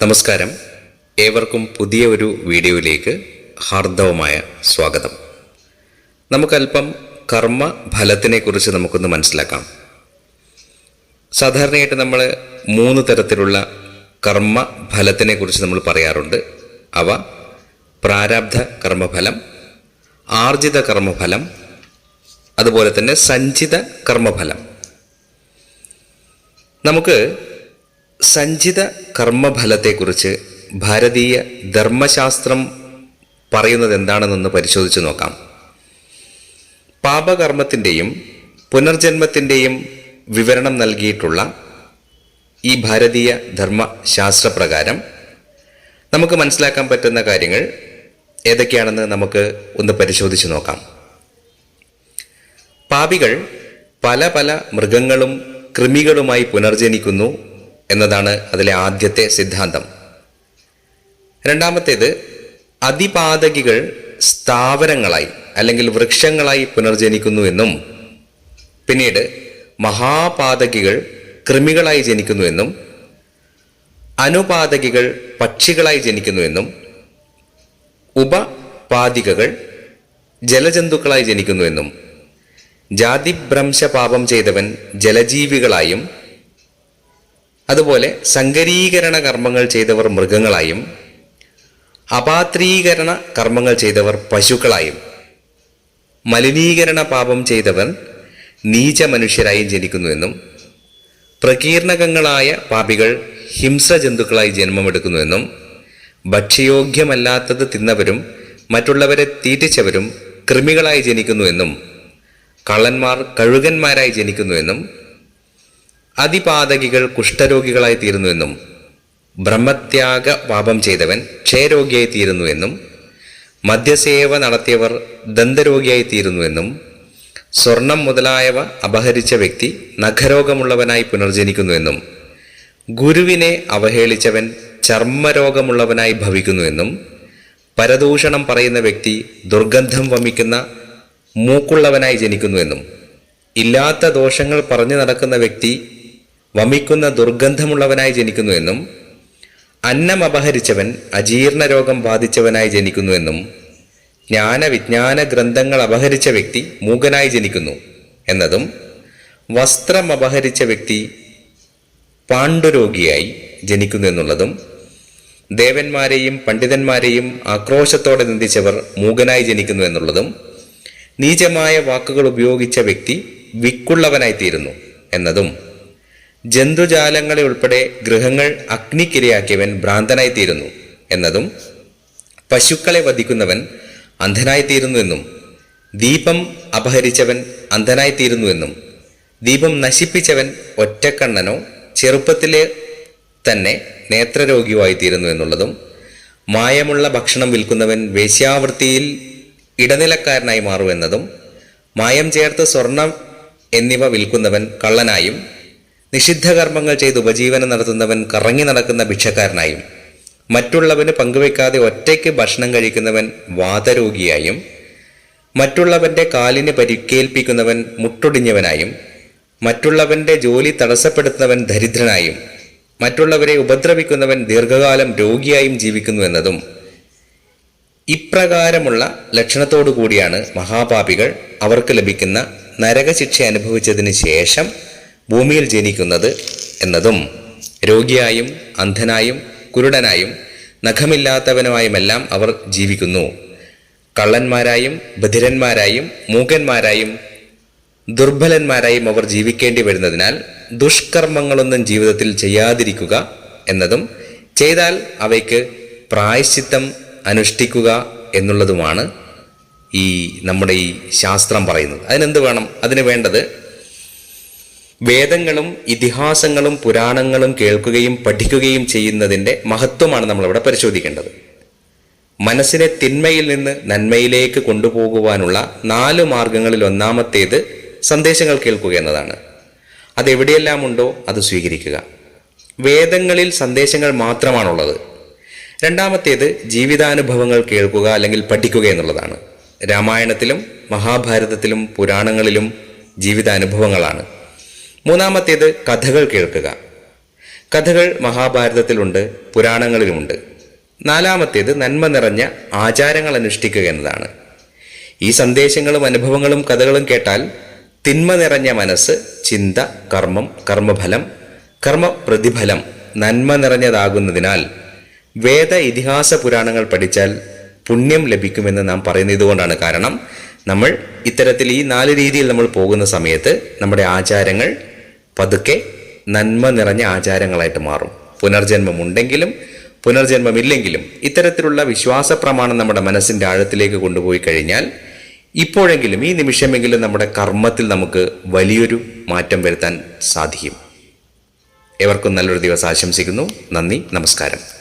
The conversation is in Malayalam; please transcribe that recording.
നമസ്കാരം. ഏവർക്കും പുതിയ ഒരു വീഡിയോയിലേക്ക് ഹാർദവമായ സ്വാഗതം. നമുക്കല്പം കർമ്മ ഫലത്തിനെ കുറിച്ച് നമുക്കൊന്ന് മനസ്സിലാക്കാം. സാധാരണയായിട്ട് നമ്മൾ മൂന്ന് തരത്തിലുള്ള കർമ്മ ഫലത്തിനെ കുറിച്ച് നമ്മൾ പറയാറുണ്ട്. അവ പ്രാരാബ്ധ കർമ്മഫലം ആർജിത കർമ്മഫലം അതുപോലെ തന്നെ സഞ്ചിത കർമ്മഫലം. നമുക്ക് സഞ്ചിത കർമ്മഫലത്തെക്കുറിച്ച് ഭാരതീയ ധർമ്മശാസ്ത്രം പറയുന്നത് എന്താണെന്നൊന്ന് പരിശോധിച്ച് നോക്കാം. പാപകർമ്മത്തിന്റെയും പുനർജന്മത്തിന്റെയും വിവരണം നൽകിയിട്ടുള്ള ഈ ഭാരതീയ ധർമ്മശാസ്ത്രപ്രകാരം നമുക്ക് മനസ്സിലാക്കാൻ പറ്റുന്ന കാര്യങ്ങൾ ഏതൊക്കെയാണെന്ന് നമുക്ക് ഒന്ന് പരിശോധിച്ച് നോക്കാം. പാപികൾ പല പല മൃഗങ്ങളും കൃമികളുമായി പുനർജനിക്കുന്നു. എന്നതാണ് അതിലെ ആദ്യത്തെ സിദ്ധാന്തം. രണ്ടാമത്തേത് അതിപാതകികൾ സ്ഥാവരങ്ങളായി അല്ലെങ്കിൽ വൃക്ഷങ്ങളായി പുനർജനിക്കുന്നു എന്നും പിന്നീട് മഹാപാതകികൾ കൃമികളായി ജനിക്കുന്നുവെന്നും അനുപാതകികൾ പക്ഷികളായി ജനിക്കുന്നുവെന്നും ഉപപാതികകൾ ജലജന്തുക്കളായി ജനിക്കുന്നുവെന്നും ജാതിഭ്രംശ പാപം ചെയ്തവൻ ജലജീവികളായും അതുപോലെ സങ്കരീകരണ കർമ്മങ്ങൾ ചെയ്തവർ മൃഗങ്ങളായും അപാത്രീകരണ കർമ്മങ്ങൾ ചെയ്തവർ പശുക്കളായും മലിനീകരണ പാപം ചെയ്തവർ നീച മനുഷ്യരായും ജനിക്കുന്നുവെന്നും പ്രകീർണകങ്ങളായ പാപികൾ ഹിംസ ജന്തുക്കളായി ജന്മമെടുക്കുന്നുവെന്നും ഭക്ഷ്യയോഗ്യമല്ലാത്തത് തിന്നവരും മറ്റുള്ളവരെ തീറ്റിച്ചവരും കൃമികളായി ജനിക്കുന്നുവെന്നും കള്ളന്മാർ കഴുകന്മാരായി ജനിക്കുന്നുവെന്നും അതിപാതകികൾ കുഷ്ഠരോഗികളായി തീരുന്നുവെന്നും ബ്രഹ്മത്യാഗ പാപം ചെയ്തവൻ ക്ഷയരോഗിയായി തീരുന്നുവെന്നും മദ്യസേവ നടത്തിയവർ ദന്തരോഗിയായി തീരുന്നുവെന്നും സ്വർണം മുതലായവ അപഹരിച്ച വ്യക്തി നഖരോഗമുള്ളവനായി പുനർജനിക്കുന്നുവെന്നും ഗുരുവിനെ അവഹേളിച്ചവൻ ചർമ്മരോഗമുള്ളവനായി ഭവിക്കുന്നുവെന്നും പരദൂഷണം പറയുന്ന വ്യക്തി ദുർഗന്ധം വമിക്കുന്ന മൂക്കുള്ളവനായി ജനിക്കുന്നുവെന്നും ഇല്ലാത്ത ദോഷങ്ങൾ പറഞ്ഞു നടക്കുന്ന വ്യക്തി വമിക്കുന്ന ദുർഗന്ധമുള്ളവനായി ജനിക്കുന്നുവെന്നും അന്നം അപഹരിച്ചവൻ അജീർണ രോഗം ബാധിച്ചവനായി ജനിക്കുന്നുവെന്നും ജ്ഞാനവിജ്ഞാന ഗ്രന്ഥങ്ങൾ അപഹരിച്ച വ്യക്തി മൂകനായി ജനിക്കുന്നു എന്നതും വസ്ത്രം അപഹരിച്ച വ്യക്തി പാണ്ഡുരോഗിയായി ജനിക്കുന്നു എന്നുള്ളതും ദേവന്മാരെയും പണ്ഡിതന്മാരെയും ആക്രോശത്തോടെ നിന്ദിച്ചവർ മൂകനായി ജനിക്കുന്നു എന്നുള്ളതും നീചമായ വാക്കുകൾ ഉപയോഗിച്ച വ്യക്തി വിക്കുള്ളവനായി തീരുന്നു എന്നതും ജന്തുജാലങ്ങളെ ഉൾപ്പെടെ ഗൃഹങ്ങൾ അഗ്നിക്കിരയാക്കിയവൻ ഭ്രാന്തനായി തീരുന്നു എന്നതും പശുക്കളെ വധിക്കുന്നവൻ അന്ധനായി തീരുന്നു എന്നും ദീപം അപഹരിച്ചവൻ അന്ധനായി തീരുന്നു എന്നും ദീപം നശിപ്പിച്ചവൻ ഒറ്റക്കണ്ണനോ ചെറുപ്പത്തിലെ തന്നെ നേത്രരോഗിയോ തീരുന്നു എന്നുള്ളതും മായമുള്ള ഭക്ഷണം വിൽക്കുന്നവൻ വേശ്യാവൃത്തിയിൽ ഇടനിലക്കാരനായി മാറുമെന്നതും മായം ചേർത്ത് സ്വർണം എന്നിവ വിൽക്കുന്നവൻ കള്ളനായും നിഷിദ്ധ കർമ്മങ്ങൾ ചെയ്ത് ഉപജീവനം നടത്തുന്നവൻ കറങ്ങി നടക്കുന്ന ഭിക്ഷക്കാരനായും മറ്റുള്ളവന് പങ്കുവെക്കാതെ ഒറ്റയ്ക്ക് ഭക്ഷണം കഴിക്കുന്നവൻ വാതരോഗിയായും മറ്റുള്ളവന്റെ കാലിന് പരിക്കേൽപ്പിക്കുന്നവൻ മുട്ടൊടിഞ്ഞവനായും മറ്റുള്ളവന്റെ ജോലി തടസ്സപ്പെടുത്തുന്നവൻ ദരിദ്രനായും മറ്റുള്ളവരെ ഉപദ്രവിക്കുന്നവൻ ദീർഘകാലം രോഗിയായും ജീവിക്കുന്നു എന്നതും ഇപ്രകാരമുള്ള ലക്ഷണത്തോടു കൂടിയാണ് മഹാപാപികൾ അവർക്ക് ലഭിക്കുന്ന നരകശിക്ഷ അനുഭവിച്ചതിന് ശേഷം ഭൂമിയിൽ ജനിക്കുന്നത് എന്നതും രോഗിയായും അന്ധനായും കുരുടനായും നഖമില്ലാത്തവനുമായുമെല്ലാം അവർ ജീവിക്കുന്നു. കള്ളന്മാരായും ബധിരന്മാരായും മൂകന്മാരായും ദുർബലന്മാരായും അവർ ജീവിക്കേണ്ടി വരുന്നതിനാൽ ദുഷ്കർമ്മങ്ങളൊന്നും ജീവിതത്തിൽ ചെയ്യാതിരിക്കുക എന്നതും ചെയ്താൽ അവയ്ക്ക് പ്രായശ്ചിത്തം അനുഷ്ഠിക്കുക എന്നുള്ളതുമാണ് ഈ നമ്മുടെ ഈ ശാസ്ത്രം പറയുന്നത്. അതിനെന്ത് വേണം? അതിന് വേണ്ടത് വേദങ്ങളും ഇതിഹാസങ്ങളും പുരാണങ്ങളും കേൾക്കുകയും പഠിക്കുകയും ചെയ്യുന്നതിന്റെ മഹത്വമാണ് നമ്മളിവിടെ പരിശോധിക്കേണ്ടത്. മനസ്സിനെ തിന്മയിൽ നിന്ന് നന്മയിലേക്ക് കൊണ്ടുപോകുവാനുള്ള നാല് മാർഗങ്ങളിൽ ഒന്നാമത്തേത് സന്ദേശങ്ങൾ കേൾക്കുക എന്നതാണ്. അതെവിടെയെല്ലാം ഉണ്ടോ അത് സ്വീകരിക്കുക. വേദങ്ങളിൽ സന്ദേശങ്ങൾ മാത്രമാണുള്ളത്. രണ്ടാമത്തേത് ജീവിതാനുഭവങ്ങൾ കേൾക്കുക അല്ലെങ്കിൽ പഠിക്കുക എന്നുള്ളതാണ്. രാമായണത്തിലും മഹാഭാരതത്തിലും പുരാണങ്ങളിലും ജീവിതാനുഭവങ്ങളാണ്. മൂന്നാമത്തേത് കഥകൾ കേൾക്കുക. കഥകൾ മഹാഭാരതത്തിലുണ്ട് പുരാണങ്ങളിലുമുണ്ട്. നാലാമത്തേത് നന്മ നിറഞ്ഞ ആചാരങ്ങൾ അനുഷ്ഠിക്കുക എന്നതാണ്. ഈ സന്ദേശങ്ങളും അനുഭവങ്ങളും കഥകളും കേട്ടാൽ തിന്മ നിറഞ്ഞ മനസ്സ് ചിന്ത കർമ്മം കർമ്മഫലം കർമ്മ പ്രതിഫലം നന്മ നിറഞ്ഞതാകുന്നതിനാൽ വേദ ഇതിഹാസ പുരാണങ്ങൾ പഠിച്ചാൽ പുണ്യം ലഭിക്കുമെന്ന് നാം പറയുന്നത് കൊണ്ടാണ്. കാരണം നമ്മൾ ഇത്തരത്തിൽ ഈ നാല് രീതിയിൽ നമ്മൾ പോകുന്ന സമയത്ത് നമ്മുടെ ആചാരങ്ങൾ പതുക്കെ നന്മ നിറഞ്ഞ ആചാരങ്ങളായിട്ട് മാറും. പുനർജന്മമുണ്ടെങ്കിലും പുനർജന്മമില്ലെങ്കിലും ഇത്തരത്തിലുള്ള വിശ്വാസ പ്രമാണം നമ്മുടെ മനസ്സിന്റെ ആഴത്തിലേക്ക് കൊണ്ടുപോയി കഴിഞ്ഞാൽ ഇപ്പോഴെങ്കിലും ഈ നിമിഷമെങ്കിലും നമ്മുടെ കർമ്മത്തിൽ നമുക്ക് വലിയൊരു മാറ്റം വരുത്താൻ സാധിക്കും. എവർക്കും നല്ലൊരു ദിവസം ആശംസിക്കുന്നു. നന്ദി. നമസ്കാരം.